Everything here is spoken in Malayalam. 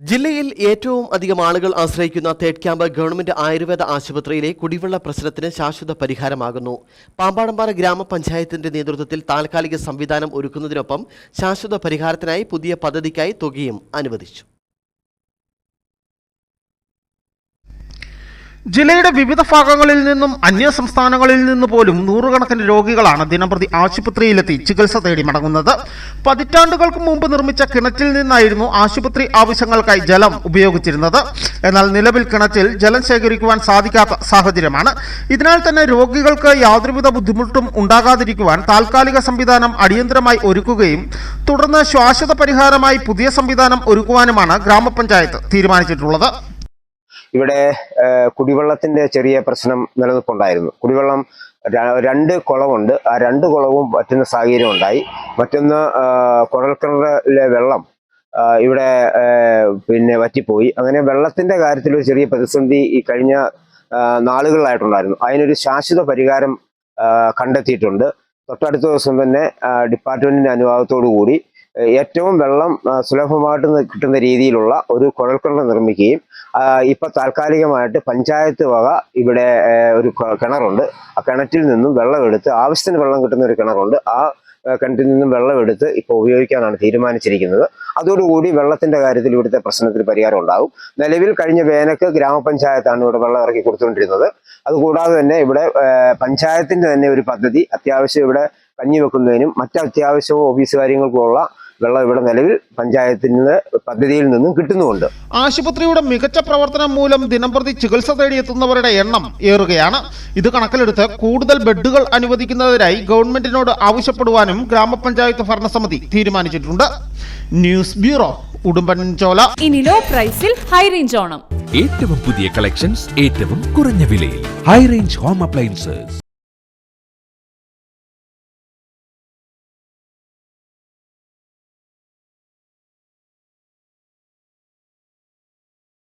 ജില്ലയിൽ ഏറ്റവും അധികം ആളുകൾ ആശ്രയിക്കുന്ന തേഡ് ക്യാമ്പ് ഗവൺമെന്റ് ആയുർവേദ ആശുപത്രിയിലെ കുടിവെള്ള പ്രശ്നത്തിന് ശാശ്വത പരിഹാരമാകുന്നു. പാമ്പാടമ്പാറ ഗ്രാമപഞ്ചായത്തിന്റെ നേതൃത്വത്തിൽ താൽക്കാലിക സംവിധാനം ഒരുക്കുന്നതിനൊപ്പം ശാശ്വത പരിഹാരത്തിനായി പുതിയ പദ്ധതിക്കായി തുകയും അനുവദിച്ചു. ജില്ലയുടെ വിവിധ ഭാഗങ്ങളിൽ നിന്നും അന്യ സംസ്ഥാനങ്ങളിൽ നിന്ന് പോലും നൂറുകണക്കിന് രോഗികളാണ് ദിനംപ്രതി ആശുപത്രിയിലെത്തി ചികിത്സ തേടി മടങ്ങുന്നത്. പതിറ്റാണ്ടുകൾക്ക് മുമ്പ് നിർമ്മിച്ച കിണറ്റിൽ നിന്നായിരുന്നു ആശുപത്രി ആവശ്യങ്ങൾക്കായി ജലം ഉപയോഗിച്ചിരുന്നത്. എന്നാൽ നിലവിൽ കിണറ്റിൽ ജലം ശേഖരിക്കുവാൻ സാധിക്കാത്ത സാഹചര്യമാണ്. ഇതിനാൽ തന്നെ രോഗികൾക്ക് യാതൊരുവിധ ബുദ്ധിമുട്ടും ഉണ്ടാകാതിരിക്കുവാൻ താൽക്കാലിക സംവിധാനം അടിയന്തരമായി ഒരുക്കുകയും തുടർന്ന് ശാശ്വത പരിഹാരമായി പുതിയ സംവിധാനം ഒരുക്കുവാനുമാണ് ഗ്രാമപഞ്ചായത്ത് തീരുമാനിച്ചിട്ടുള്ളത്. ഇവിടെ കുടിവെള്ളത്തിന്റെ ചെറിയ പ്രശ്നം നിലനിൽപ്പുണ്ടായിരുന്നു. കുടിവെള്ളം രണ്ട് കുളമുണ്ട് ആ രണ്ട് കുളവും പറ്റുന്ന സാഹചര്യം ഉണ്ടായി. മറ്റൊന്ന് കുഴൽക്കിണറിലെ വെള്ളം ഇവിടെ പിന്നെ വറ്റിപ്പോയി. അങ്ങനെ വെള്ളത്തിന്റെ കാര്യത്തിൽ ഒരു ചെറിയ പ്രതിസന്ധി ഈ കഴിഞ്ഞ നാളുകളിലായിട്ടുണ്ടായിരുന്നു. അതിനൊരു ശാശ്വത പരിഹാരം കണ്ടെത്തിയിട്ടുണ്ട്. തൊട്ടടുത്ത ദിവസം തന്നെ ഡിപ്പാർട്ട്മെന്റിന്റെ അനുവാദത്തോടു കൂടി ഏറ്റവും വെള്ളം സുലഭമായിട്ട് കിട്ടുന്ന രീതിയിലുള്ള ഒരു കുഴൽക്കിണർ നിർമ്മിക്കുകയും ഇപ്പൊ താൽക്കാലികമായിട്ട് പഞ്ചായത്ത് വക ഇവിടെ ഒരു കിണറുണ്ട്. ആ കിണറ്റിൽ നിന്നും വെള്ളം എടുത്ത് ആവശ്യത്തിന് വെള്ളം കിട്ടുന്ന ഒരു കിണറുണ്ട്. ആ കിണറ്റിൽ നിന്നും വെള്ളം ഇപ്പോൾ ഉപയോഗിക്കാനാണ് തീരുമാനിച്ചിരിക്കുന്നത്. അതോടുകൂടി വെള്ളത്തിന്റെ കാര്യത്തിൽ ഇവിടുത്തെ പ്രശ്നത്തിന് പരിഹാരം ഉണ്ടാകും. നിലവിൽ കഴിഞ്ഞ വേനക്ക് ഗ്രാമപഞ്ചായത്താണ് ഇവിടെ വെള്ളം ഇറക്കി കൊടുത്തുകൊണ്ടിരുന്നത്. അതുകൂടാതെ തന്നെ ഇവിടെ പഞ്ചായത്തിന്റെ തന്നെ ഒരു പദ്ധതി അത്യാവശ്യം ഇവിടെ കഞ്ഞി വെക്കുന്നതിനും മറ്റ് അത്യാവശ്യവും ഓഫീസ് കാര്യങ്ങൾക്കുമുള്ള വെള്ളം ഇവിടെ നിലവിൽ നിന്ന് പദ്ധതിയിൽ നിന്നും കിട്ടുന്നുമുണ്ട്. ആശുപത്രിയുടെ മികച്ച പ്രവർത്തനം മൂലം ദിനംപ്രതി ചികിത്സ തേടിയെത്തുന്നവരുടെ എണ്ണം ഏറുകയാണ്. ഇത് കണക്കിലെടുത്ത് കൂടുതൽ ബെഡുകൾ അനുവദിക്കുന്നതിനായി ഗവൺമെന്റിനോട് ആവശ്യപ്പെടുവാനും ഗ്രാമപഞ്ചായത്ത് ഭരണസമിതി തീരുമാനിച്ചിട്ടുണ്ട്. ന്യൂസ് ബ്യൂറോ ഉടുമ്പൻചോല ഇനി ലോ പ്രൈസിൽ ഹൈ റേഞ്ച് ഓണം. ഏറ്റവും പുതിയ കളക്ഷൻസ് ഏറ്റവും കുറഞ്ഞ വിലയിൽ. High range home appliances